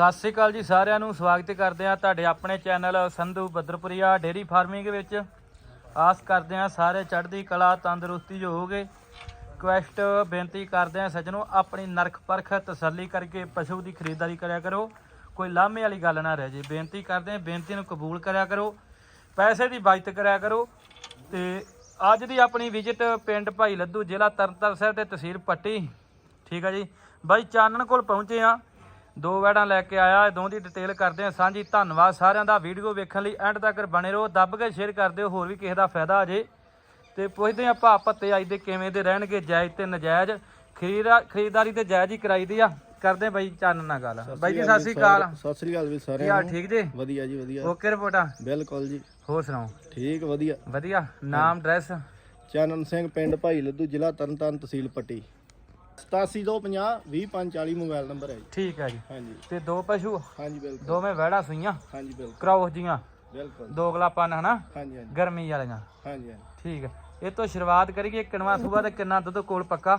ਸਤਿ ਸ੍ਰੀ ਅਕਾਲ ਜੀ ਸਾਰਿਆਂ ਨੂੰ, ਸਵਾਗਤ ਕਰਦੇ ਆ ਤੁਹਾਡੇ ਆਪਣੇ channel Sandhu Badarpuria dairy farming ਵਿੱਚ। ਆਸ ਕਰਦੇ ਆ ਸਾਰੇ ਚੜ੍ਹਦੀ ਕਲਾ, ਤੰਦਰੁਸਤੀ ਜੋ ਹੋਗੇ ਕੁਐਸਟ ਬੇਨਤੀ ਕਰਦੇ ਆ ਸੱਜਣੋ, ਆਪਣੀ ਨਰਖ ਪਰਖ ਤਸੱਲੀ ਕਰਕੇ ਪਸ਼ੂ ਦੀ ਖਰੀਦਦਾਰੀ ਕਰਿਆ ਕਰੋ, ਕੋਈ ਲਾਮੇ ਵਾਲੀ ਗੱਲ ਨਾ ਰਹਿ ਜੇ। ਬੇਨਤੀ ਕਰਦੇ ਆ ਬੇਨਤੀ ਨੂੰ ਕਬੂਲ ਕਰਿਆ ਕਰੋ, ਪੈਸੇ ਦੀ ਬਚਤ ਕਰਿਆ ਕਰੋ ਤੇ ਅੱਜ ਦੀ ਆਪਣੀ ਵਿਜ਼ਿਟ ਪਿੰਡ ਭਾਈ ਲੱਦੂ ਜ਼ਿਲ੍ਹਾ ਤਰਨਤਾਰਨ ਸਾਹਿਬ ਤੇ ਤਹਿਸੀਲ ਪੱਟੀ। ਠੀਕ ਆ ਜੀ। ਬਾਈ ਚਾਨਣ ਕੋਲ ਪਹੁੰਚੇ ਆ ਦੋ ਵੈੜਾਂ ਲੈ ਕੇ ਆਇਆ ਇਹ ਦੋ ਦੀ ਡਿਟੇਲ ਕਰਦੇ ਆ ਸਾਂਝੀ। ਧੰਨਵਾਦ ਸਾਰਿਆਂ ਦਾ। ਵੀਡੀਓ ਵੇਖਣ ਲਈ ਐਂਡ ਤੱਕ ਬਣੇ ਰਹੋ। ਦੱਬ ਕੇ ਸ਼ੇਅਰ ਕਰ ਦਿਓ ਹੋਰ ਵੀ ਕਿਸੇ ਦਾ ਫਾਇਦਾ ਆ ਜੇ। ਤੇ ਪੁੱਛਦੇ ਆ ਭਾ ਪੱਤੇ ਅੱਜ ਦੇ ਕਿਵੇਂ ਦੇ ਰਹਿਣਗੇ ਜਾਇਜ਼ ਤੇ ਨਜਾਇਜ਼। ਖਰੀਦਾ ਖਰੀਦਦਾਰੀ ਤੇ ਜਾਇਜ਼ ਹੀ ਕਰਾਈਦੀ ਆ। ਕਰਦੇ ਬਾਈ ਚਾਨਣ ਨਾਲ ਗੱਲ। ਬਾਈ ਜੀ ਸਤਿ ਸ੍ਰੀ ਅਕਾਲ। ਸਤਿ ਸ੍ਰੀ ਅਕਾਲ ਵੀ ਸਾਰਿਆਂ ਨੂੰ। ਠੀਕ ਜੇ? ਵਧੀਆ ਜੀ ਵਧੀਆ। ਓਕੇ ਰਿਪੋਰਟਾਂ? ਬਿਲਕੁਲ ਜੀ। ਹੋਰ ਸੁਣਾਓ? ਠੀਕ ਵਧੀਆ। ਵਧੀਆ। ਨਾਮ ਡਰੈਸ ਚਾਨਣ ਸਿੰਘ ਪਿੰਡ ਭਾਈ ਲੱਦੂ ਜ਼ਿਲ੍ਹਾ ਤਰਨਤਾਰਨ ਤਹਿਸੀਲ ਪੱਟੀ। 8750 20540 ਮੋਬਾਈਲ ਨੰਬਰ ਹੈ ਜੀ। ਠੀਕ ਹੈ ਜੀ। ਹਾਂਜੀ। ਤੇ ਦੋ ਪਸ਼ੂ? ਹਾਂਜੀ ਬਿਲਕੁਲ। ਦੋਵੇਂ ਵਹਿੜਾ ਸੂਈਆਂ? ਹਾਂਜੀ ਬਿਲਕੁਲ। ਕ੍ਰੋਸ ਜੀਆਂ। ਬਿਲਕੁਲ। ਦੋਗਲਾ ਪਨ ਹਨਾ? ਹਾਂਜੀ ਹਾਂਜੀ। ਗਰਮੀ ਵਾਲੀਆਂ। ਹਾਂਜੀ ਹਾਂਜੀ। ਠੀਕ ਹੈ। ਇਹ ਤੋਂ ਸ਼ੁਰੂਆਤ ਕਰੀਏ ਕਿਣਵਾ ਸੂਆ ਤੇ ਕਿੰਨਾ ਦੁੱਧ ਕੋਲ ਪੱਕਾ?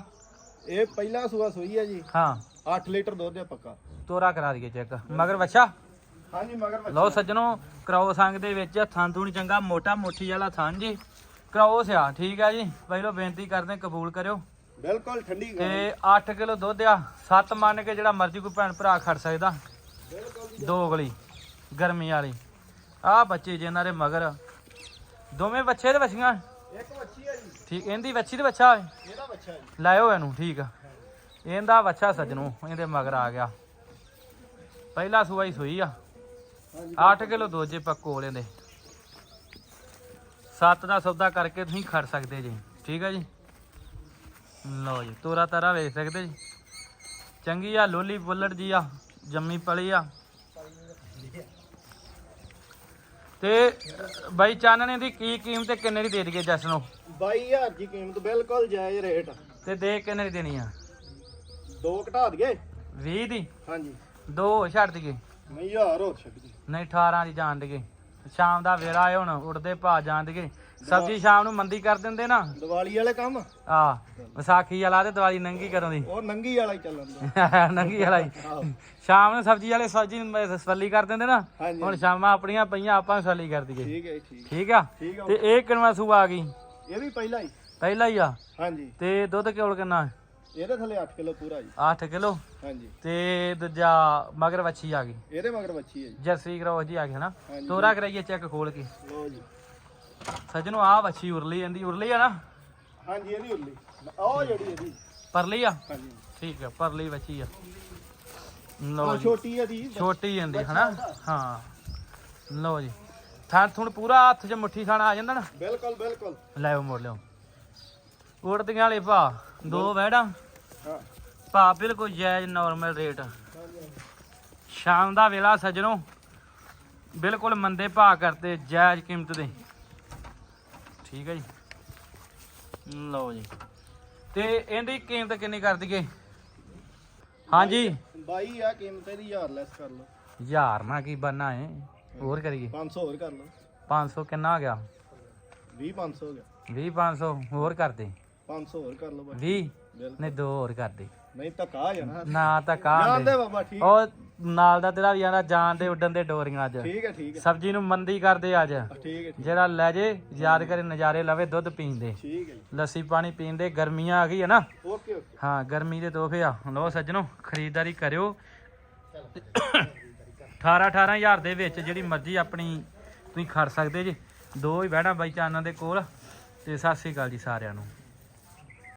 ਇਹ ਪਹਿਲਾ ਸੂਆ ਸੋਈ ਹੈ ਜੀ। ਹਾਂ। 8 ਲੀਟਰ ਦੁੱਧ ਹੈ ਪੱਕਾ। ਤੋਰਾ ਕਰਾ ਦਈਏ ਚੈੱਕ। ਮਗਰ ਵੱਛਾ? ਹਾਂਜੀ ਮਗਰ ਬੱਚਾ। ਲਓ ਸੱਜਣੋ ਕ੍ਰੋਸ ਅੰਗ ਦੇ ਵਿੱਚ। ਥਾਂ ਥੂਣ ਚੰਗਾ ਮੋਟਾ ਮੋਠੀ ਵਾਲਾ ਥਾਂ ਜੀ। ਕ੍ਰੋਸ ਆ ਠੀਕ ਹੈ ਜੀ। ਪਹਿਲਾਂ ਬੇਨਤੀ ਕਰਦੇ ਕਬੂਲ ਕਰਿਓ। ਬਿਲਕੁਲ ਠੰਡੀ ਤੇ ਗਾਂ 8 ਕਿਲੋ ਦੁੱਧ ਆ 7 ਮੰਨ ਕੇ ਜਿਹੜਾ ਮਰਜ਼ੀ ਕੋਈ ਭੈਣ ਭਰਾ ਖੜ ਸਕਦਾ। ਦੋ ਗਲੀ ਗਰਮੀ ਵਾਲੀ। ਆ ਬੱਚੇ ਜੇ ਇਹਨਾਂ ਦੇ ਮਗਰ। ਦੋਵੇਂ ਬੱਚੇ ਦੇ ਬੱਚੀਆਂ? ਇੱਕ ਬੱਚੀ ਹੈ ਜੀ। ਠੀਕ ਇਹਦੀ ਬੱਚੀ ਤੇ ਬੱਚਾ ਹੈ ਇਹਦਾ ਬੱਚਾ ਜੀ। ਲਾਇਓ ਇਹਨੂੰ ਠੀਕ ਆ। ਇਹਦਾ ਬੱਚਾ ਸੱਜਣੋ ਇਹਦੇ ਮਗਰ ਆ ਗਿਆ। ਪਹਿਲਾ ਸੂਆ ਹੀ ਸੂਈ ਆ। ਹਾਂਜੀ 8 ਕਿਲੋ ਦੋਜੇ ਪੱਕੋ ਲੈਂਦੇ 7 ਦਾ ਸੌਦਾ ਕਰਕੇ ਤੁਸੀਂ ਖੜ ਸਕਦੇ ਜੀ ਠੀਕ ਆ ਜੀ? ਲਓ ਜੀ ਤੋਰਾ ਤਾਰਾ ਵੇਚ ਸਕਦੇ ਜੀ। ਚੰਗੀ ਆ ਲੋਲੀ ਬੁੱਲਟ ਜੀ ਆ ਜੰਮੀ ਪਲੀ ਆ। ਤੇ ਬਾਈ ਚਾਨਣੇ ਦੀ ਕੀ ਕੀਮਤ ਤੇ ਕਿੰਨੇ ਦੀ ਦੇ ਦਈਏ ਜਸ ਨੂੰ 22000 ਦੀ ਕੀਮਤ ਬਿਲਕੁਲ ਜਾਇਜ਼ ਰੇਟ। ਤੇ ਦੇ ਕਿੰਨੇ ਦੀ ਦੇਣੀ ਆ? ਦੋ ਘਟਾ ਦਈਏ? 20 ਦੀ? ਹਾਂਜੀ। ਦੋ ਛੱਡ ਦਈਏ? ਨਹੀਂ ਯਾਰ ਹੋਰ ਛੱਡ ਦੀ ਨਹੀਂ 18 ਦੀ ਜਾਣ ਦਈਏ। ਸ਼ਾਮ ਦਾ ਵੇਲਾ ਹੈ ਹੁਣ ਉੜਦੇ ਭਾ ਦਈਏ ਸਬਜ਼ੀ ਸ਼ਾਮ ਨੂੰ ਮੰਦੀ ਕਰ ਦਿੰਦੇ ਨਾ। ਦੀਵਾਲੀ ਵਾਲੇ ਕੰਮ? ਆ ਵਿਸਾਖੀ ਵਾਲਾ ਤੇ ਦੀਵਾਲੀ ਨੰਗੀ ਕਰੋਂ ਦੀ। ਉਹ ਨੰਗੀ ਵਾਲਾ ਹੀ ਚੱਲਣ ਦਾ ਨੰਗੀ ਵਾਲਾ ਹੀ। ਸ਼ਾਮ ਨੂੰ ਸਬਜ਼ੀ ਵਾਲੇ ਸਬਜ਼ੀ ਸਫਲੀ ਕਰ ਦਿੰਦੇ ਨਾ। ਹੁਣ ਸ਼ਾਮਾਂ ਆਪਣੀਆਂ ਪਈਆਂ ਆਪਾਂ ਸਫਲੀ ਕਰ ਦਈਏ। ਠੀਕ ਹੈ ਠੀਕ। ਠੀਕ ਆ? ਤੇ ਇਹ ਕਿੰਨਵਾ ਸੂਆ ਆ ਗਈ? ਇਹ ਵੀ ਪਹਿਲਾ ਹੀ। ਪਹਿਲਾ ਹੀ ਆ? ਹਾਂਜੀ। ਤੇ ਦੁੱਧ ਕਿਉਲ ਕਿੰਨਾ? ਇਹਦੇ ਥੱਲੇ 8 ਕਿਲੋ ਪੂਰਾ ਜੀ। 8 ਕਿਲੋ? ਹਾਂਜੀ। ਤੇ ਦੂਜਾ ਮਗਰ ਵੱਛੀ ਆ ਗਈ। ਇਹਦੇ ਮਗਰ ਬੱਚੀ ਹੈ ਜੀ। ਜਰਸੀ ਕਰੋ ਜੀ ਆ ਗਈ ਹਨਾ? ਹਾਂਜੀ। ਤੋਰਾ ਕਰਾਈਏ ਚੈੱਕ ਖੋਲ ਕੇ। ਲਓ ਜੀ। ਸੱਜਣੋ ਆ ਵੱਛੀ ਉਰਲੀ ਜਾਂਦੀ ਉਰਲੀ ਆ ਨਾ? ਹਾਂਜੀ ਇਹਦੀ ਉੱਲੀ ਉਹ ਜਿਹੜੀ ਇਹਦੀ। ਪਰਲੀ ਆ? ਹਾਂਜੀ। ਠੀਕ ਆ ਪਰਲੀ ਵੱਛੀ ਆ। ਲਓ ਜੀ। ਛੋਟੀ ਹੈ ਦੀ ਛੋਟੀ ਜਾਂਦੀ ਹਨਾ? ਹਾਂ। ਲਓ ਜੀ। ਥਾਂ ਥੁਣ ਪੂਰਾ ਹੱਥ 'ਚ ਮੁੱਠੀ ਖਾਣਾ ਆ ਜਾਂਦਾ ਨਾ? ਬਿਲਕੁਲ ਬਿਲਕੁਲ। ਲੈ ਉਹ ਮੋੜ ਲਿਓ ਉੜਦੀਆਂ ਵਾਲੇ ਭਾ ਦੋ ਵੈੜਾਂ ਭਾ ਬਿਲਕੁਲ ਜਾਇਜ਼ ਨਾਰਮਲ ਰੇਟ ਸ਼ਾਮ ਦਾ ਵੇਲਾ ਸੱਜਣੋ ਬਿਲਕੁਲ ਮੰਦੇ ਭਾ ਕਰਤੇ ਜਾਇਜ਼ ਕੀਮਤ ਦੇ। ਠੀਕ ਹੈ ਜੀ। ਲਓ ਜੀ। ਤੇ ਇਹਦੀ ਕੀਮਤ ਕਿੰਨੀ ਕਰ ਦਈਏ? ਹਾਂਜੀ। ਬਾਈ ਆ ਕੀਮਤ ਇਹਦੀ ਹਜ਼ਾਰ ਲੈਸ ਕਰ ਲਓ। ਹਜ਼ਾਰ ਨਾ ਕੀ ਬੰਨਾ ਹੈ। ਹੋਰ ਕਰੀਏ। 500 ਹੋਰ ਕਰ ਲਓ। 500 ਕਿੰਨਾ ਆ ਗਿਆ? 20 500 ਹੋ ਗਿਆ। 20 500 ਹੋਰ ਕਰ ਦੇ। 500 ਹੋਰ ਕਰ ਲਓ ਬਾਈ 20 ਬਿਲਕੁਲ। ਨਹੀਂ ਦੋ ਹੋਰ ਕਰ ਦੇ। ਨਹੀਂ ਧੱਕਾ ਆ ਜਾਣਾ। ਨਾ ਤਾਂ ਕਾਹ ਜਾਣਦੇ ਦੇ ਬਾਬਾ ਠੀਕ ਉਹ ਨਾਲ ਦਾ ਤੇਰਾ ਵੀ ਆਣਾ ਜਾਣ ਦੇ ਉੱਡਣ ਦੇ ਡੋਰੀਆਂ ਅੱਜ। ਠੀਕ ਹੈ ਠੀਕ ਹੈ। ਸਬਜ਼ੀ ਨੂੰ ਮੰਦੀ ਕਰਦੇ ਅੱਜ। ਠੀਕ ਹੈ ਜਿਹੜਾ ਲੈ ਜੇ ਯਾਦ ਕਰੇ ਨਜ਼ਾਰੇ ਲਵੇ ਦੁੱਧ ਪੀਣ ਦੇ। ਠੀਕ ਹੈ ਲੱਸੀ ਪਾਣੀ ਪੀਣ ਦੇ ਗਰਮੀਆਂ ਆ ਗਈ ਹੈ ਨਾ। Okay okay. ਹਾਂ ਗਰਮੀ ਦੇ ਤੋਹਫੇ ਆ। ਲੋ ਸੱਜਣੋ ਖਰੀਦਦਾਰੀ ਕਰਿਓ। 18 18000 ਦੇ ਵਿੱਚ ਜਿਹੜੀ ਮਰਜ਼ੀ ਆਪਣੀ ਤੁਸੀਂ ਖੜ ਸਕਦੇ ਜੀ। ਦੋ ਹੀ ਬਹਿਣਾ ਬਾਈ ਚਾਨਾਂ ਦੇ ਕੋਲ। ਤੇ ਸਤਿ ਸ੍ਰੀ ਅਕਾਲ ਜੀ ਸਾਰਿਆਂ ਨੂੰ।